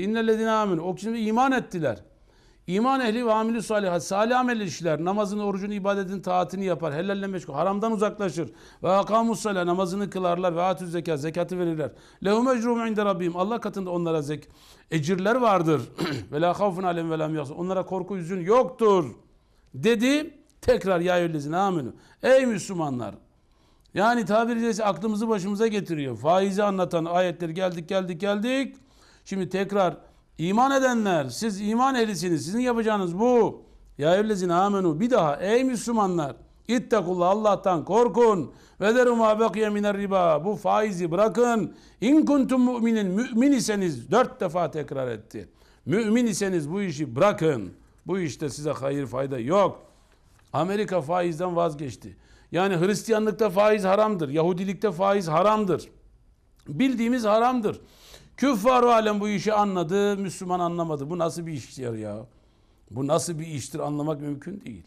İnnellezine aminu. O kişinin iman ettiler. İman ehli ve amilü salihat. Salih amel işler. Namazını, orucunu, ibadetini, taatini yapar. Helalle meşgul. Haramdan uzaklaşır. Ve akamus sala. Namazını kılarlar. Ve atü zekat. Zekatı verirler. Lehum ecrum inde rabbim. Allah katında onlara zek ecirler vardır. ve la havfun alem ve lam yahzun. Onlara korku yüzün yoktur. Dedi. Tekrar ya eyyühellezine aminu. Ey Müslümanlar. Yani tabiri caizse aklımızı başımıza getiriyor. Faizi anlatan ayetler geldik geldik geldik. Şimdi tekrar iman edenler siz iman ehlisiniz. Sizin yapacağınız bu. Ya evlezine amenu bir daha ey Müslümanlar İttakullah Allah'tan korkun. Ve deru ma bekiye miner riba. Bu faizi bırakın. İn kuntum müminin. Mümin iseniz dört defa tekrar etti. Mümin iseniz bu işi bırakın. Bu işte size hayır fayda yok. Amerika faizden vazgeçti. Yani Hristiyanlıkta faiz haramdır. Yahudilikte faiz haramdır. Bildiğimiz haramdır. Küffar alem bu işi anladı, Müslüman anlamadı. Bu nasıl bir iştir ya? Bu nasıl bir iştir anlamak mümkün değil.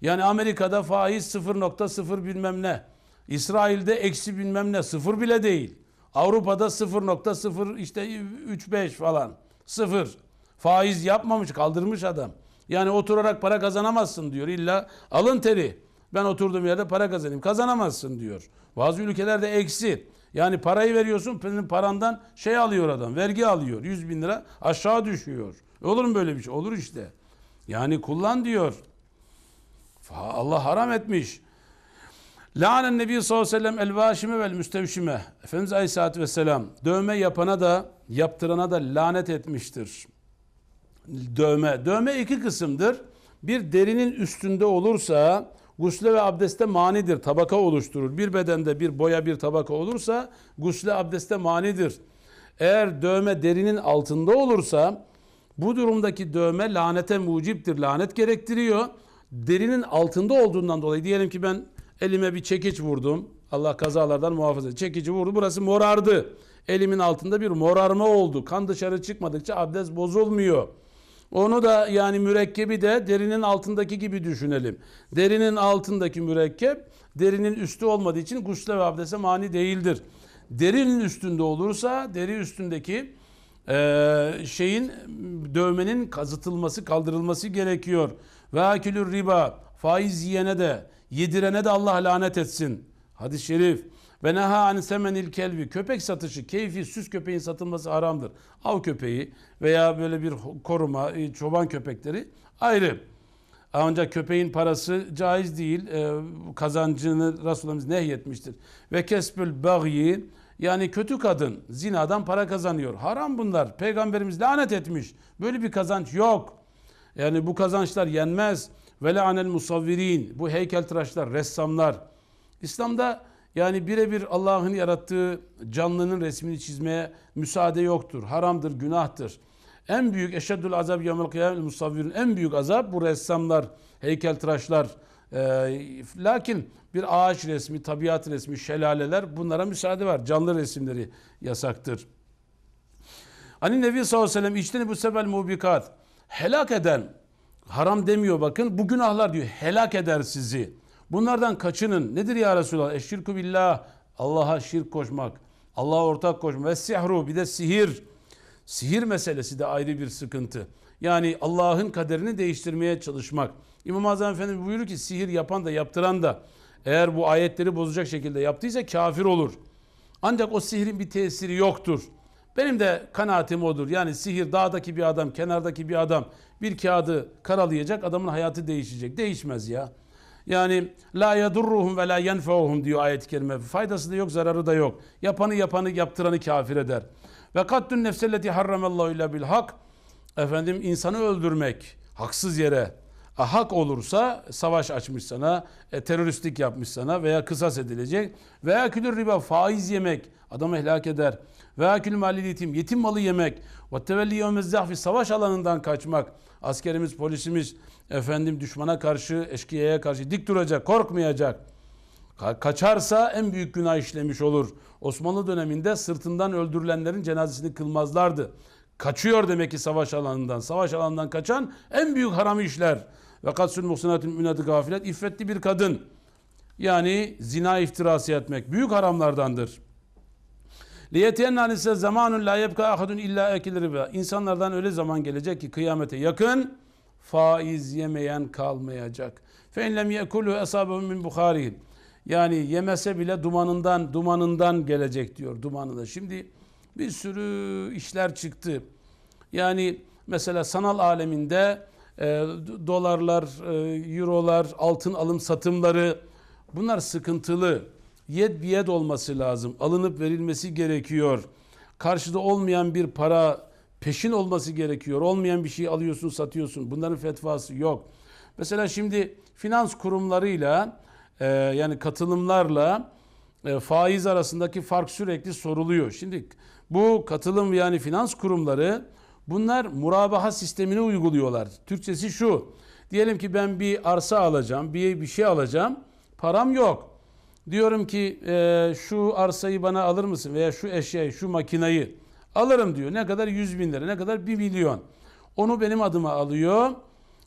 Yani Amerika'da faiz 0.0 bilmem ne. İsrail'de eksi bilmem ne. Sıfır bile değil. Avrupa'da 0.0 işte 3-5 falan. Sıfır. Faiz yapmamış, kaldırmış adam. Yani oturarak para kazanamazsın diyor. İlla alın teri. Ben oturduğum yerde para kazanayım. Kazanamazsın diyor. Bazı ülkelerde eksi. Yani parayı veriyorsun, senin parandan şey alıyor adam, vergi alıyor. 100 bin lira aşağı düşüyor. Olur mu böyle bir şey? Olur işte. Yani kullan diyor. Allah haram etmiş. Lânen Nebi sallallahu aleyhi ve sellem el vâşime vel müstevşime. Efendimiz aleyhissalatü vesselam dövme yapana da yaptırana da lanet etmiştir. Dövme. Dövme iki kısımdır. Bir derinin üstünde olursa gusle ve abdeste manidir. Tabaka oluşturur. Bir bedende bir boya bir tabaka olursa gusle abdeste manidir. Eğer dövme derinin altında olursa bu durumdaki dövme lanete muciptir. Lanet gerektiriyor. Derinin altında olduğundan dolayı diyelim ki ben elime bir çekiç vurdum. Allah kazalardan muhafaza. Çekici vurdu. Burası morardı. Elimin altında bir morarma oldu. Kan dışarı çıkmadıkça abdest bozulmuyor. Onu da yani mürekkebi de derinin altındaki gibi düşünelim. Derinin altındaki mürekkep derinin üstü olmadığı için gusle ve abdeste mani değildir. Derinin üstünde olursa deri üstündeki e, şeyin dövmenin kazıtılması kaldırılması gerekiyor. Ve akülür riba faiz yiyene de yedirene de Allah lanet etsin. Hadis-i şerif. Ve neha an semenil kelbi. Köpek satışı, keyfi, süs köpeğin satılması haramdır. Av köpeği veya böyle bir koruma, e, çoban köpekleri ayrı. Ancak köpeğin parası caiz değil. E, kazancını Resulümüz nehyetmiştir. Ve kesbül bagyi yani kötü kadın zinadan para kazanıyor. Haram bunlar. Peygamberimiz lanet etmiş. Böyle bir kazanç yok. Yani bu kazançlar yenmez. Ve le'anel musavvirin. Bu heykeltıraşlar, ressamlar. İslam'da yani birebir Allah'ın yarattığı canlının resmini çizmeye müsaade yoktur. Haramdır, günahtır. En büyük eşeddül azab yevmel kıyamel musavvirin en büyük azap bu ressamlar, heykeltıraşlar. Ee, lakin bir ağaç resmi, tabiat resmi, şelaleler bunlara müsaade var. Canlı resimleri yasaktır. Hani Nebi sallallahu aleyhi ve sellem içteni bu sebel mubikat. Helak eden, haram demiyor bakın, bu günahlar diyor helak eder sizi. Bunlardan kaçının. Nedir ya Resulallah? Eşşirku billah. Allah'a şirk koşmak. Allah'a ortak koşmak. Ve sihru bir de sihir. Sihir meselesi de ayrı bir sıkıntı. Yani Allah'ın kaderini değiştirmeye çalışmak. İmam Azam Efendimiz buyuruyor ki sihir yapan da yaptıran da eğer bu ayetleri bozacak şekilde yaptıysa kafir olur. Ancak o sihrin bir tesiri yoktur. Benim de kanaatim odur. Yani sihir dağdaki bir adam, kenardaki bir adam bir kağıdı karalayacak, adamın hayatı değişecek. Değişmez ya. Yani la yadurruhum ve la yenfeuhum diyor ayet-i kerime. Faydası da yok, zararı da yok. Yapanı yapanı yaptıranı kafir eder. Ve kattun nefselleti harramallahu illa bil hak. Efendim insanı öldürmek haksız yere hak olursa savaş açmış sana, e, teröristlik yapmış sana veya kısas edilecek. Veya külür riba faiz yemek adamı helak eder. Veya külü mali yetim yetim malı yemek. Ve tevelli yevmez zahfi savaş alanından kaçmak. Askerimiz, polisimiz efendim düşmana karşı, eşkıyaya karşı dik duracak, korkmayacak. Ka- Kaçarsa en büyük günah işlemiş olur. Osmanlı döneminde sırtından öldürülenlerin cenazesini kılmazlardı. Kaçıyor demek ki savaş alanından. Savaş alanından kaçan en büyük haram işler. Ve katsül muhsinatül münadı gafilet. İffetli bir kadın. Yani zina iftirası etmek büyük haramlardandır. Liyetenna lise zamanun la yebka ahadun illa ekil riba. İnsanlardan öyle zaman gelecek ki kıyamete yakın faiz yemeyen kalmayacak. Fe in lem yekulu min buharihi. Yani yemese bile dumanından dumanından gelecek diyor dumanında. Şimdi bir sürü işler çıktı. Yani mesela sanal aleminde e, dolarlar, e, eurolar, altın alım satımları bunlar sıkıntılı. Yed biyed olması lazım. Alınıp verilmesi gerekiyor. Karşıda olmayan bir para peşin olması gerekiyor. Olmayan bir şey alıyorsun, satıyorsun. Bunların fetvası yok. Mesela şimdi finans kurumlarıyla e, yani katılımlarla e, faiz arasındaki fark sürekli soruluyor. Şimdi bu katılım yani finans kurumları bunlar murabaha sistemini uyguluyorlar. Türkçesi şu. Diyelim ki ben bir arsa alacağım, bir bir şey alacağım. Param yok. Diyorum ki e, şu arsayı bana alır mısın veya şu eşyayı, şu makinayı alırım diyor. Ne kadar? 100 bin lira. Ne kadar? 1 milyon. Onu benim adıma alıyor.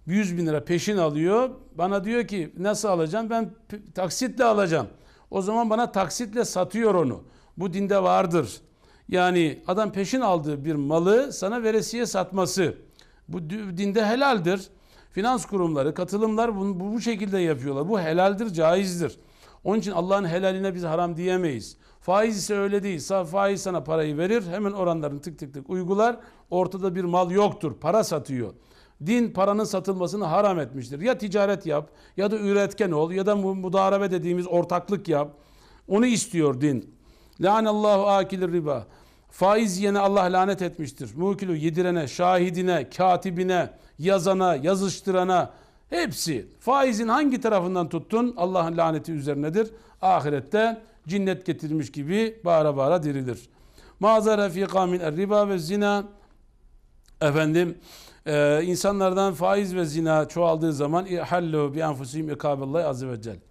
100 bin lira peşin alıyor. Bana diyor ki nasıl alacağım? Ben taksitle alacağım. O zaman bana taksitle satıyor onu. Bu dinde vardır. Yani adam peşin aldığı bir malı sana veresiye satması. Bu dinde helaldir. Finans kurumları, katılımlar bunu bu, şekilde yapıyorlar. Bu helaldir, caizdir. Onun için Allah'ın helaline biz haram diyemeyiz. Faiz ise öyle değil. Faiz sana parayı verir, hemen oranlarını tık tık tık uygular. Ortada bir mal yoktur, para satıyor. Din paranın satılmasını haram etmiştir. Ya ticaret yap, ya da üretken ol, ya da mu- mudarebe dediğimiz ortaklık yap. Onu istiyor din. Lanallahu akilir riba. Faiz yiyene Allah lanet etmiştir. Mukilü yedirene, şahidine, katibine, yazana, yazıştırana hepsi. Faizin hangi tarafından tuttun Allah'ın laneti üzerinedir. Ahirette cinnet getirmiş gibi bağıra bağıra dirilir. Mağazara fi kamin riba ve zina efendim e, insanlardan faiz ve zina çoğaldığı zaman ihallu bi enfusihim ikabillahi azze ve celle.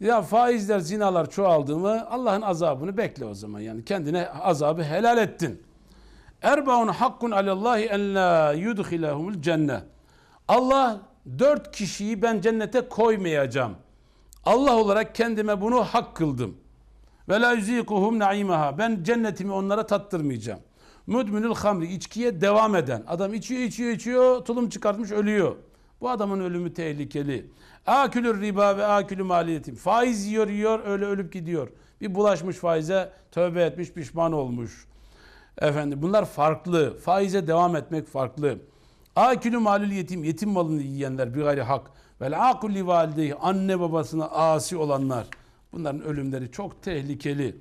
Ya faizler, zinalar çoğaldı mı Allah'ın azabını bekle o zaman. Yani kendine azabı helal ettin. Erbaun hakkun alallahi en la yudhilahumul cennet. Allah dört kişiyi ben cennete koymayacağım. Allah olarak kendime bunu hak kıldım. Ve la yuzikuhum naimaha. Ben cennetimi onlara tattırmayacağım. Müdmünül hamri. içkiye devam eden. Adam içiyor, içiyor, içiyor. Tulum çıkartmış ölüyor. Bu adamın ölümü tehlikeli. Akülür riba ve akülü maliyetim. Faiz yiyor, yiyor, öyle ölüp gidiyor. Bir bulaşmış faize, tövbe etmiş, pişman olmuş. Efendim bunlar farklı. Faize devam etmek farklı. Akülü malül yetim, yetim malını yiyenler bir gayri hak. Vel akulli valideyhi, anne babasına asi olanlar. Bunların ölümleri çok tehlikeli.